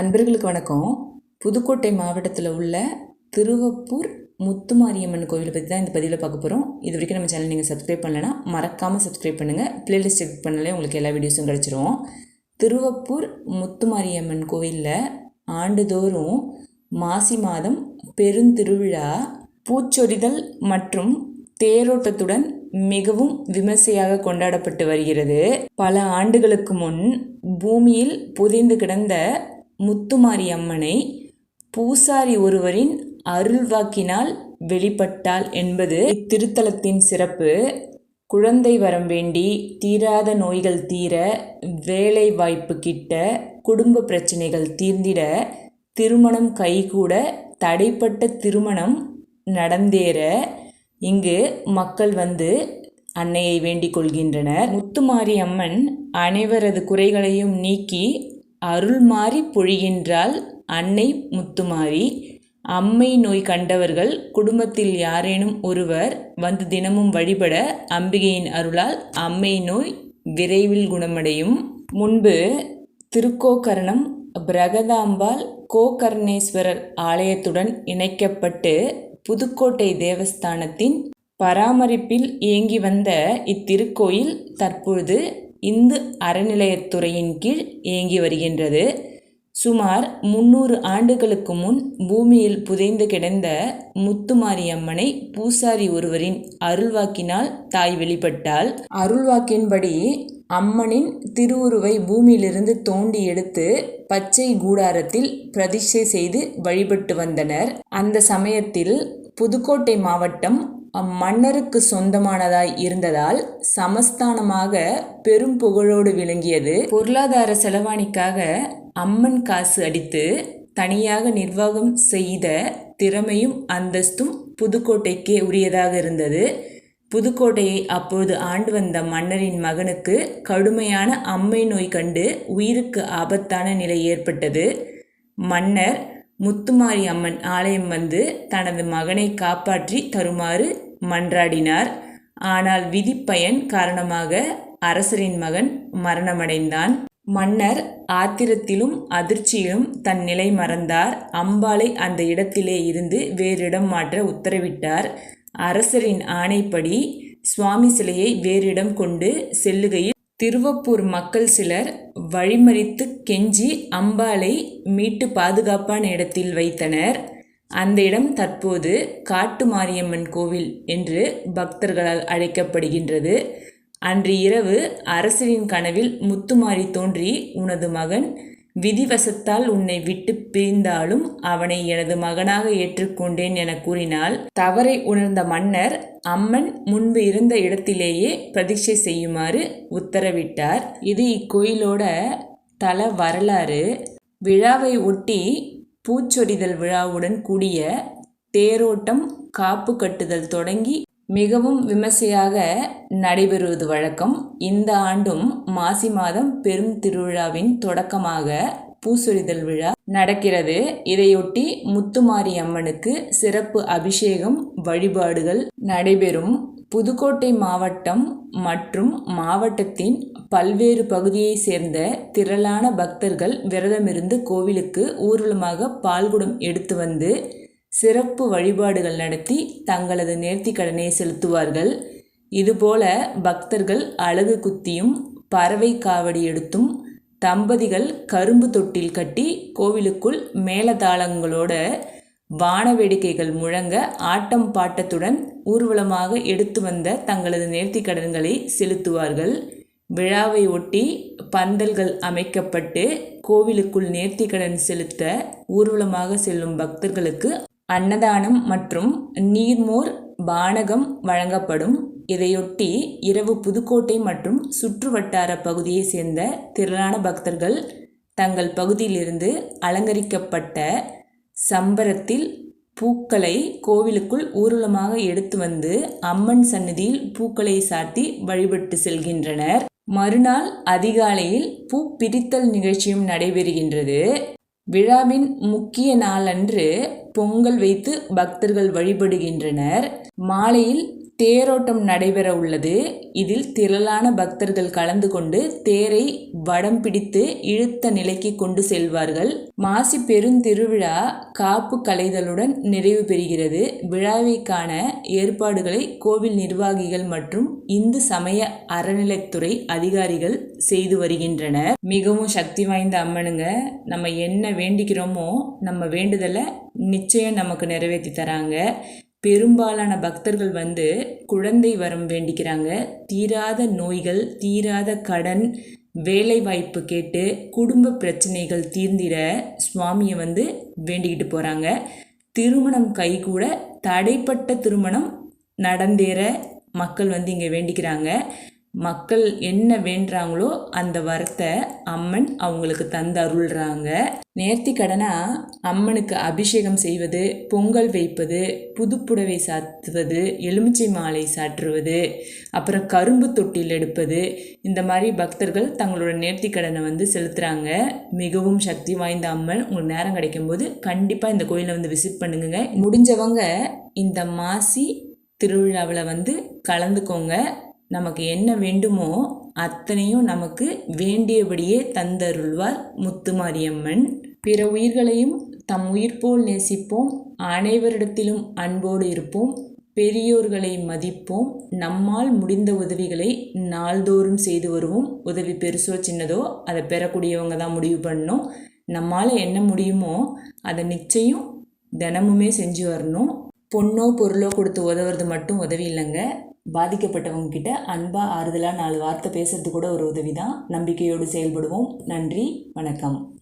அன்பர்களுக்கு வணக்கம். புதுக்கோட்டை மாவட்டத்தில் உள்ள திருவப்பூர் முத்துமாரியம்மன் கோவிலை பற்றி தான் இந்த பதிவில் பார்க்க போகிறோம் இது வரைக்கும் நம்ம சேனல் நீங்கள் சப்ஸ்கிரைப் பண்ணலைன்னா மறக்காமல் சப்ஸ்கிரைப் பண்ணுங்கள் பிளேலிஸ்ட் செக் பண்ணலே உங்களுக்கு எல்லா வீடியோஸும் கிடச்சிரும். திருவப்பூர் முத்துமாரியம்மன் கோவிலில் ஆண்டுதோறும் மாசி மாதம் பெருந்திருவிழா பூச்சொரிதல் மற்றும் தேரோட்டத்துடன் மிகவும் விமர்சையாக கொண்டாடப்பட்டு வருகிறது. பல ஆண்டுகளுக்கு முன் பூமியில் புதைந்து கிடந்த முத்துமாரி அம்மனை பூசாரி ஒருவரின் அருள்வாக்கினால் வெளிப்பட்டாள் என்பது இத்திருத்தலத்தின் சிறப்பு. குழந்தை வரம் வேண்டி தீராத நோய்கள் தீர வேலை வாய்ப்பு கிட்ட குடும்ப பிரச்சனைகள் தீர்ந்திட திருமணம் கைகூட தடைப்பட்ட திருமணம் நடந்தேற இங்கு மக்கள் வந்து அன்னையை வேண்டிக் கொள்கின்றனர். முத்துமாரி அம்மன் அனைவரது குறைகளையும் நீக்கி அருள்மாறி பொழிகின்றாள் அன்னை முத்துமாரி. அம்மை நோய் கண்டவர்கள் குடும்பத்தில் யாரேனும் ஒருவர் வந்து தினமும் வழிபட அம்பிகையின் அருளால் அம்மை நோய் விரைவில் குணமடையும். முன்பு திருக்கோக்கரணம் பிரகதாம்பாள் கோகர்ணேஸ்வரர் ஆலயத்துடன் இணைக்கப்பட்டு புதுக்கோட்டை தேவஸ்தானத்தின் பராமரிப்பில் இயங்கி வந்த இத்திருக்கோயில் தற்பொழுது இந்து அறநிலையத்துறையின் கீழ் இயங்கி வருகின்றது. சுமார் முன்னூறு ஆண்டுகளுக்கு முன் பூமியில் புதைந்து கிடந்த முத்துமாரி அம்மனை பூசாரி ஒருவரின் அருள்வாக்கினால் தாய் வெளிப்பட்டாள். அருள்வாக்கின்படி அம்மனின் திருவுருவை பூமியிலிருந்து தோண்டி எடுத்து பச்சை கூடாரத்தில் பிரதிஷ்டை செய்து வழிபட்டு வந்தனர். அந்த சமயத்தில் புதுக்கோட்டை மாவட்டம் அம்மன்னருக்கு சொந்தமானதாய் இருந்ததால் சமஸ்தானமாக பெரும் புகழோடு விளங்கியது. பொருளாதார செலவாணிக்காக அம்மன் காசு அடித்து தனியாக நிர்வாகம் செய்த திறமையும் அந்தஸ்தும் புதுக்கோட்டைக்கே உரியதாக இருந்தது. புதுக்கோட்டையை அப்பொழுது ஆண்டு வந்த மன்னரின் மகனுக்கு கடுமையான அம்மை நோய் கண்டு உயிருக்கு ஆபத்தான நிலை ஏற்பட்டது. மன்னர் முத்துமாரி அம்மன் ஆலயம் வந்து தனது மகனை காப்பாற்றி தருமாறு மன்றாடினார். ஆனால் விதிப்பயன் காரணமாக அரசரின் மகன் மரணமடைந்தான். மன்னர் ஆத்திரத்திலும் அதிர்ச்சியிலும் தன் நிலை மறந்தார். அம்பாளை அந்த இடத்திலே இருந்து வேறு இடம் மாற்ற உத்தரவிட்டார். அரசரின் ஆணைப்படி சுவாமி சிலையை வேறிடம் கொண்டு செல்லுகையில் திருவப்பூர் மக்கள் சிலர் வழிமறித்து கெஞ்சி அம்பாளை மீட்டு பாதுகாப்பான இடத்தில் வைத்தனர். அந்த இடம் தற்போது காட்டு மாரியம்மன் கோவில் என்று பக்தர்களால் அழைக்கப்படுகின்றது. அன்று இரவு அரசரின் கனவில் முத்துமாரி தோன்றி உனது மகன் விதிவசத்தால் உன்னை விட்டு பிரிந்தாலும் அவனை எனது மகனாக ஏற்றுக்கொண்டேன் என கூறினால் தவறை உணர்ந்த மன்னர் அம்மன் முன்பு இருந்த இடத்திலேயே பிரதிஷ்டை செய்யுமாறு உத்தரவிட்டார். இது இக்கோயிலோட தல வரலாறு. விழாவை ஒட்டி பூச்சொரிதல் விழாவுடன் கூடிய தேரோட்டம் காப்பு கட்டுதல் தொடங்கி மிகவும் விமர்சையாக நடைபெறுவது வழக்கம். இந்த ஆண்டும் மாசி மாதம் பெரும் திருவிழாவின் தொடக்கமாக பூசொரிதல் விழா நடக்கிறது. இதையொட்டி முத்துமாரி அம்மனுக்கு சிறப்பு அபிஷேகம் வழிபாடுகள் நடைபெறும். புதுக்கோட்டை மாவட்டம் மற்றும் மாவட்டத்தின் பல்வேறு பகுதியை சேர்ந்த திரளான பக்தர்கள் விரதமிருந்து கோவிலுக்கு ஊர்வலமாக பால்குடம் எடுத்து வந்து சிறப்பு வழிபாடுகள் நடத்தி தங்களது நேர்த்தி கடனை செலுத்துவார்கள். இதுபோல பக்தர்கள் அழகு குத்தியும் பறவை காவடி எடுத்தும் தம்பதிகள் கரும்பு தொட்டில் கட்டி கோவிலுக்குள் மேலதாளங்களோட வான வேடிக்கைகள் முழங்க ஆட்டம் பாட்டத்துடன் ஊர்வலமாக எடுத்து வந்த தங்களது நேர்த்தி கடன்களை செலுத்துவார்கள். விழாவை ஒட்டி பந்தல்கள் அமைக்கப்பட்டு கோவிலுக்குள் நேர்த்திக்கடன் செலுத்த ஊர்வலமாக செல்லும் பக்தர்களுக்கு அன்னதானம் மற்றும் நீர்மோர் பானகம் வழங்கப்படும். இதையொட்டி இரவு புதுக்கோட்டை மற்றும் சுற்றுவட்டார பகுதியைச் பகுதியை சேர்ந்த திரளான பக்தர்கள் தங்கள் பகுதியிலிருந்து அலங்கரிக்கப்பட்ட சம்பரத்தில் பூக்களை கோவிலுக்குள் ஊர்வலமாக எடுத்து வந்து அம்மன் சன்னதியில் பூக்களை சாத்தி வழிபட்டு செல்கின்றனர். மறுநாள் அதிகாலையில் பூ பிரித்தல் நிகழ்ச்சியும் நடைபெறுகின்றது. விழாவின் முக்கிய நாளன்று பொங்கல் வைத்து பக்தர்கள் வழிபடுகின்றனர். மாலையில் தேரோட்டம் நடைபெற உள்ளது. இதில் திரளான பக்தர்கள் கலந்து கொண்டு தேரை வடம் பிடித்து இழுத்த நிலைக்கு கொண்டு செல்வார்கள். மாசி பெருந்திருவிழா காப்பு கலைதலுடன் நிறைவு பெறுகிறது. விழாவைக்கான ஏற்பாடுகளை கோவில் நிர்வாகிகள் மற்றும் இந்து சமய அறநிலைத்துறை அதிகாரிகள் செய்து வருகின்றனர். மிகவும் சக்தி வாய்ந்த அம்மனுங்க நம்ம என்ன வேண்டிக்கிறோமோ நம்ம வேண்டுதலை நிச்சயம் நமக்கு நிறைவேற்றி தராங்க. பெரும்பாலான பக்தர்கள் வந்து குழந்தை வரம் வேண்டிக்கிறாங்க. தீராத நோய்கள் தீராத கடன் வேலை வாய்ப்பு கேட்டு குடும்ப பிரச்சனைகள் தீர்ந்திட சுவாமியை வந்து வேண்டிக்கிட்டு போகிறாங்க திருமணம் கை கூட தடைப்பட்ட திருமணம் நடந்தேற மக்கள் வந்து இங்கே வேண்டிக்கிறாங்க. மக்கள் என்ன வேண்டுறாங்களோ அந்த வரத்தை அம்மன் அவங்களுக்கு தந்து அருள்றாங்க. நேர்த்தி கடனா அம்மனுக்கு அபிஷேகம் செய்வது பொங்கல் வைப்பது புதுப்புடவை சாத்துவது எலுமிச்சை மாலை சாற்றுவது அப்புறம் கரும்பு தொட்டில் எடுப்பது இந்த மாதிரி பக்தர்கள் தங்களோட நேர்த்தி கடனை வந்து செலுத்துகிறாங்க மிகவும் சக்தி வாய்ந்த அம்மன் உங்களுக்கு நேரம் கிடைக்கும்போது கண்டிப்பாக இந்த கோயிலை வந்து விசிட் பண்ணுங்க. முடிஞ்சவங்க இந்த மாசி திருவிழாவில் வந்து கலந்துக்கோங்க. நமக்கு என்ன வேண்டுமோ அத்தனையும் நமக்கு வேண்டியபடியே தந்தருள்வார் முத்துமாரியம்மன். பிற உயிர்களையும் தம் உயிர் போல் நேசிப்போம். அனைவரிடத்திலும் அன்போடு இருப்போம். பெரியோர்களை மதிப்போம். நம்மால் முடிந்த உதவிகளை நாள்தோறும் செய்து வருவோம். உதவி பெருசோ சின்னதோ அதை பெறக்கூடியவங்க தான் முடிவு பண்ணணும். நம்மால் என்ன முடியுமோ அதை நிச்சயம் தினமுமே செஞ்சு வரணும். பொண்ணோ பொருளோ கொடுத்து உதவுறது மட்டும் உதவி இல்லைங்க. பாதிக்கப்பட்டவங்க கிட்ட அன்பாக ஆறுதலாக நாலு வார்த்தை பேசுறது கூட ஒரு உதவி தான் நம்பிக்கையோடு செயல்படுவோம். நன்றி வணக்கம்.